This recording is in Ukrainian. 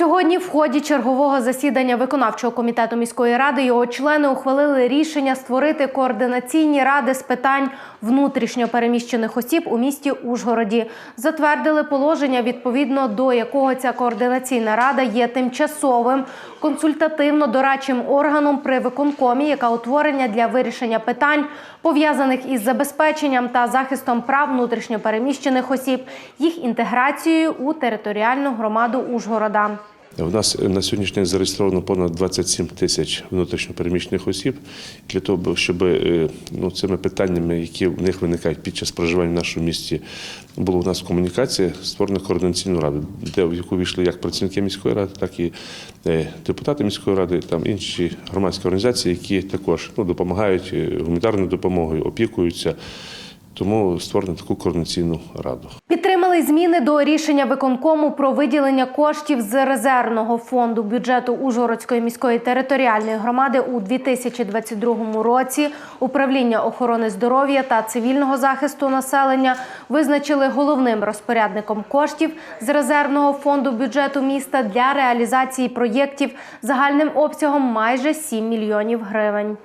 Сьогодні, в ході чергового засідання виконавчого комітету міської ради, його члени ухвалили рішення створити координаційні ради з питань внутрішньо переміщених осіб у місті Ужгороді. Затвердили положення, відповідно до якого ця координаційна рада є тимчасовим консультативно-дорадчим органом при виконкомі, яка утворення для вирішення питань пов'язаних із забезпеченням та захистом прав внутрішньо переміщених осіб, їх інтеграцією у територіальну громаду Ужгорода. У нас на сьогоднішній день зареєстровано понад 27 тисяч внутрішньопереміщених осіб для того, щоб е, ну, цими питаннями, які в них виникають під час проживання в нашому місті, була у нас комунікація, створена координаційну раду, де в яку війшли як працівники міської ради, так і е, депутати міської ради, там інші громадські організації, які також ну, допомагають е, гуманітарною допомогою, опікуються. Тому створено таку координаційну раду. Підтримали зміни до рішення виконкому про виділення коштів з резервного фонду бюджету Ужгородської міської територіальної громади у 2022 році. Управління охорони здоров'я та цивільного захисту населення визначили головним розпорядником коштів з резервного фонду бюджету міста для реалізації проєктів загальним обсягом майже 7 мільйонів гривень.